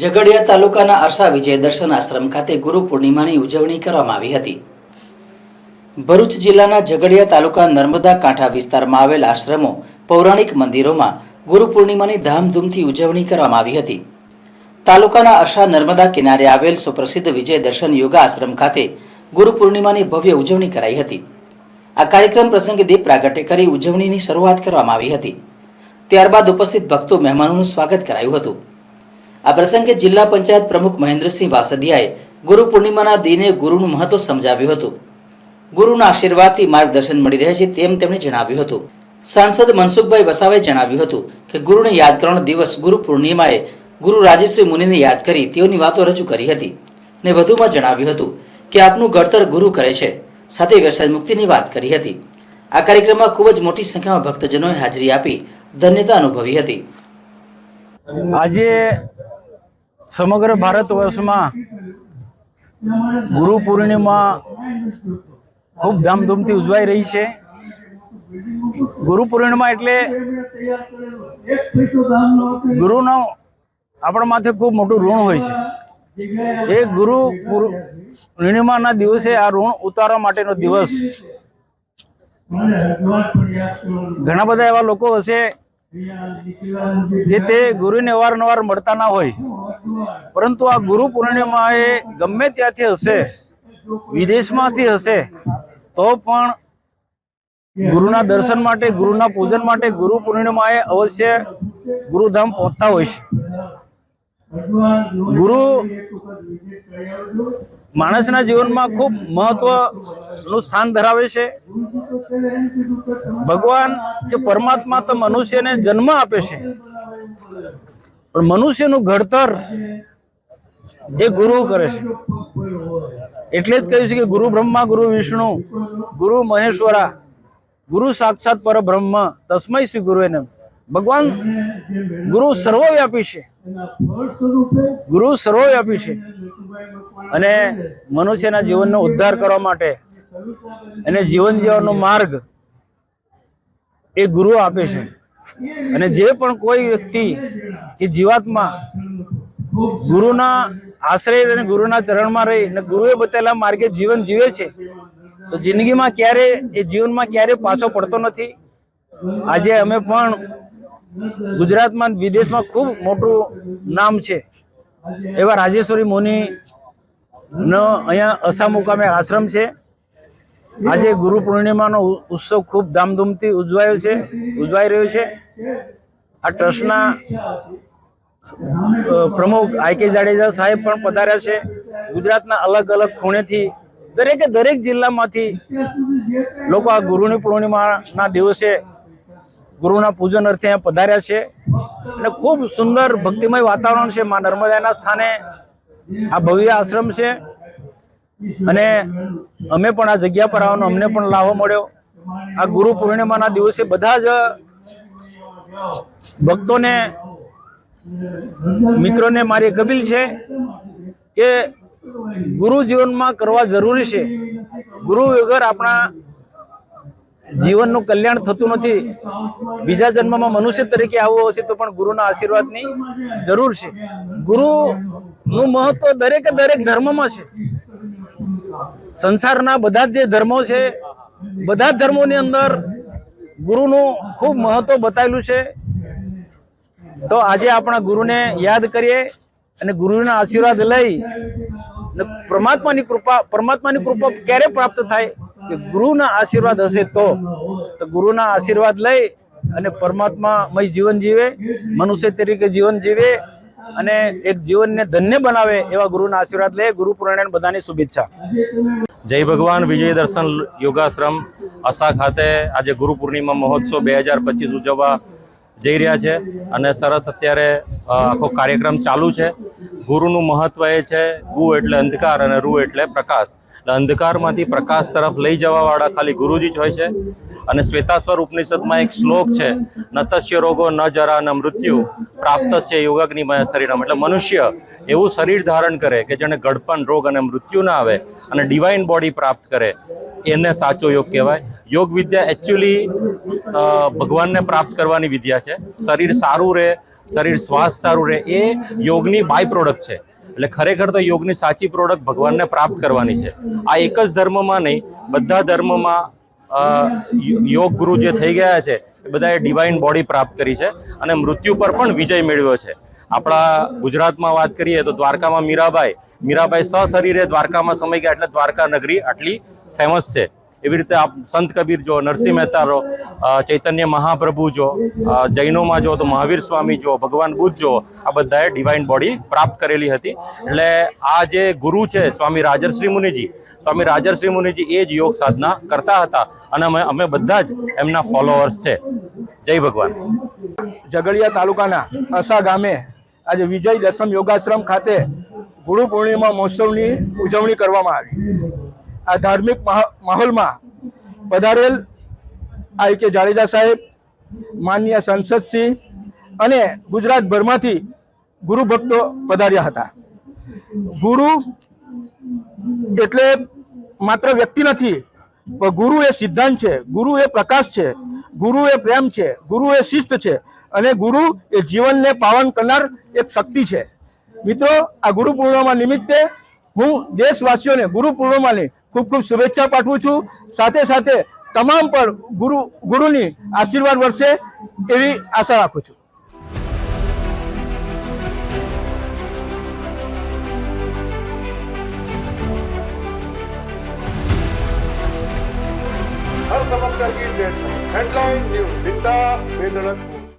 ઝઘડિયા તાલુકાના અરસા વિજય દર્શન આશ્રમ ખાતે ગુરુ પૂર્ણિમાની ઉજવણી કરવામાં આવી હતી. ભરૂચ જિલ્લાના ઝઘડિયા તાલુકા નર્મદા કાંઠા વિસ્તારમાં આવેલ આશ્રમો, પૌરાણિક મંદિરોમાં ગુરુ પૂર્ણિમાની ધામધૂમથી ઉજવણી કરવામાં આવી હતી. તાલુકાના અરસા નર્મદા કિનારે આવેલ સુપ્રસિદ્ધ વિજય દર્શન યોગા આશ્રમ ખાતે ગુરુ પૂર્ણિમાની ભવ્ય ઉજવણી કરાઈ હતી. આ કાર્યક્રમ પ્રસંગે દીપ પ્રાગટ્ય કરી ઉજવણીની શરૂઆત કરવામાં આવી હતી. ત્યારબાદ ઉપસ્થિત ભક્તો મહેમાનોનું સ્વાગત કરાયું હતું. આ પ્રસંગે જિલ્લા પંચાયત પ્રમુખ મહેન્દ્રસિંહ વાસદિયાએ ગુરુ પૂર્ણિમાના દિને ગુરુનું મહત્વ સમજાવ્યું હતું. ગુરુના આશીર્વાદથી માર્ગદર્શન મળી રહે છે તેમ તેમણે જણાવ્યું હતું. સાંસદ મનસુખભાઈ વસાવાએ જણાવ્યું હતું કે ગુરુને યાદ કરવાનો દિવસ ગુરુ પૂર્ણિમાએ ગુરુ રાજેશ્રી મુનિને યાદ કરી તેઓની વાતો રજૂ કરી હતી ને વધુમાં જણાવ્યું હતું કે આપનું ઘડતર ગુરુ કરે છે. સાથે વ્યવસાય મુક્તિની વાત કરી હતી. આ કાર્યક્રમમાં ખૂબ જ મોટી સંખ્યામાં ભક્તજનોએ હાજરી આપી ધન્યતા અનુભવી હતી. આજે સમગ્ર ભારત વર્ષમાં ગુરુ પૂર્ણિમા ખૂબ ધામધૂમથી ઉજવાઈ રહી છે. ગુરુ પૂર્ણિમા એટલે ગુરુનો આપણા માથે ખૂબ મોટું ઋણ હોય છે. એ ગુરુ પૂર- પૂર્ણિમાના દિવસે આ ઋણ ઉતારવા માટેનો દિવસ ઘણા બધા એવા લોકો હશે જે તે ગુરુને અવારનવાર મળતા ના હોય. પરંતુ આ ગુરુ પૂર્ણિમા એ ગમે ત્યાંથી હશે, વિદેશમાંથી હશે, તો પણ ગુરુના દર્શન માટે, ગુરુના પૂજન માટે ગુરુ પૂર્ણિમા એ અવશ્ય ગુરુધામ પહોંચતા હોય છે. ગુરુ માણસના જીવનમાં ખૂબ મહત્વનું સ્થાન ધરાવે છે. ભગવાન કે પરમાત્મા તો મનુષ્યને જન્મ આપે છે. પણ મનુષ્યનું ઘડતર એ ગુરુ કરે છે. એટલે જ કહ્યું છે કે ગુરુ બ્રહ્મા, ગુરુ વિષ્ણુ, ગુરુ મહેશ્વરા, ગુરુ સાક્ષાત પરબ્રહ્મ, તસ્મય શ્રી ગુરુ નમઃ. ભગવાન ગુરુ સર્વવ્યાપી છે. ગુરુ સર્વવ્યાપી છે. અને મનુષ્યના જીવનનો ઉદ્ધાર કરવા માટે અને જીવન જીવવાનો માર્ગ એ ગુરુ આપે છે. અને જે પણ કોઈ વ્યક્તિ કે જીવાત્મા ગુરુના આશ્રય અને ગુરુના ચરણમાં રહી અને ગુરુએ બતાવેલા માર્ગે જીવન જીવે છે, તો જિંદગીમાં ક્યારે એ જીવનમાં ક્યારે પાછો પડતો નથી? આજે અમે પણ ગુજરાતમાં વિદેશમાં ખૂબ મોટું નામ છે. એવા રાજેશ્વરી મુનિ નો અહીંયા અસા મુકામે આશ્રમ છે. આજે ગુરુ પૂર્ણિમાનો ઉત્સવ ખૂબ ધામધૂમથી ઉજવાયો છે, ઉજવાઈ રહ્યો છે. આ ટ્રસ્ટના પ્રમુખ આઈ કે જાડેજા સાહેબ પણ પધાર્યા છે. ગુજરાતના અલગ અલગ ખૂણેથી દરેકે દરેક જિલ્લામાંથી લોકો આ ગુરુની પૂર્ણિમાના દિવસે ગુરુના પૂજન અર્થે અહીંયા પધાર્યા છે. અને ખૂબ સુંદર ભક્તિમય વાતાવરણ છે મા નર્મદાના સ્થાને. આ ભવ્ય આશ્રમ છે. અને અમે પણ આ જગ્યા પર આવવાનો અમને પણ લાભો મળ્યો. આ ગુરુ પૂર્ણિમાના દિવસે બધા જ ભક્તોને, મિત્રોને મારી કપિલ છે કે ગુરુ જીવનમાં કરવા જરૂરી છે. ગુરુ વગર આપણા જીવનનું કલ્યાણ થતું નથી. બીજા જન્મમાં મનુષ્ય તરીકે આવવો હશે તો પણ ગુરુના આશીર્વાદની જરૂર છે. ગુરુનું મહત્વ દરેકે દરેક ધર્મમાં છે. સંસારના બધા જ ધર્મો છે, બધા ધર્મોની અંદર ગુરુનું ખૂબ મહત્વ બતાવેલું છે. તો આજે આપણા ગુરુને યાદ કરીએ અને ગુરુના આશીર્વાદ લઈ પરમાત્માની કૃપા પરમાત્માની કૃપા ક્યારે પ્રાપ્ત થાય કે ગુરુના આશીર્વાદ હશે તો. ગુરુના આશીર્વાદ લઈ અને પરમાત્મામય જીવન જીવે, મનુષ્ય તરીકે જીવન જીવે અને એક જીવનને ધન્ય બનાવે એવા ગુરુના આશીર્વાદ લે ગુરુ પૂર્ણિમાની બધાની શુભેચ્છા. જય ભગવાન, વિજય દર્શન યોગાશ્રમ અસા ખાતે આજે ગુરુ પૂર્ણિમા મહોત્સવ બે હજાર પચીસ ઉજવવા જઈ રહ્યા છે અને સરસ અત્યારે આખો કાર્યક્રમ ચાલુ છે. ગુરુનું મહત્વ એ છે, ગુ એટલે અંધકાર અને રૂ એટલે પ્રકાશ. એટલે અંધકારમાંથી પ્રકાશ તરફ લઈ જવાવાળા ખાલી ગુરુજી જ હોય છે. અને શ્વેતાસ્વર ઉપનિષદમાં એક શ્લોક છે, નતસ્ય રોગો ન જરા ન મૃત્યુ પ્રાપ્ત પ્રાપ્તસ્ય યોગાગ્નિમય શરીરમ. એટલે મનુષ્ય એવું શરીર ધારણ કરે કે જેને ગડપણ રોગ અને મૃત્યુ ના આવે અને ડિવાઇન બોડી પ્રાપ્ત કરે. એને સાચો યોગ કહેવાય. યોગ વિદ્યા એકચ્યુઅલી ભગવાનને પ્રાપ્ત કરવાની વિદ્યા છે. શરીર સારું રહે, શરીર સ્વાસ્થ્ય સારું રહે, એ યોગની બાય પ્રોડક્ટ છે. એટલે ખરેખર તો યોગની સાચી પ્રોડક્ટ ભગવાનને પ્રાપ્ત કરવાની છે. આ એક જ ધર્મમાં નહીં, બધા ધર્મમાં યોગ ગુરુ જે થઈ ગયા છે, એ બધાએ ડિવાઇન બોડી પ્રાપ્ત કરી છે અને મૃત્યુ પર પણ વિજય મેળવ્યો છે. આપણા ગુજરાતમાં વાત કરીએ તો દ્વારકામાં મીરાબાઈ. મીરાબાઈ સશરીરે દ્વારકામાં સમય ગયા એટલે દ્વારકા નગરી આટલી ફેમસ છે. એવી રીતે આપ સંત કબીર જો, નરસિંહ મહેતા રો ચૈતન્ય મહાપ્રભુ જો જૈનોમાં જો, તો મહાવીર સ્વામી જો, ભગવાન બુદ્ધ જો, આ બધાએ ડિવાઇન બોડી પ્રાપ્ત કરેલી હતી. એટલે આ જે ગુરુ છે સ્વામી રાજર્શ્રી મુનિજી, સ્વામી રાજર્શ્રી મુનિજી એ જ યોગ સાધના કરતા હતા અને અમે અમે બધા જ એમના ફોલોઅર્સ છે. જય ભગવાન. ઝઘડિયા તાલુકાના અસા ગામે આજે વિજય દશમ યોગાશ્રમ ખાતે ગુરુ પૂર્ણિમા મહોત્સવની ઉજવણી કરવામાં આવી. આ ધાર્મિક માહોલમાં પધારેલ આઈ કે જાડેજા સાહેબ માન્ય સંસદસિંહ અને ગુજરાતભરમાંથી ગુરુ ભક્તો પધાર્યા હતા. ગુરુ એટલે માત્ર વ્યક્તિ નથી, પણ ગુરુ એ સિદ્ધાંત છે, ગુરુ એ પ્રકાશ છે, ગુરુ એ પ્રેમ છે, ગુરુ એ શિસ્ત છે અને ગુરુ એ જીવનને પાવન કરનાર એક શક્તિ છે. મિત્રો, આ ગુરુ પૂર્ણિમા નિમિત્તે હું દેશવાસીઓને ગુરુ પૂર્ણિમાની ખૂબ ખૂબ શુભેચ્છા પાઠવું છું. સાથે સાથે તમામ પર ગુરુ, ગુરુની આશીર્વાદ વર્ષે એવી આશા રાખું છું. હર સમસ્યા હેડલાઇન ન્યૂઝ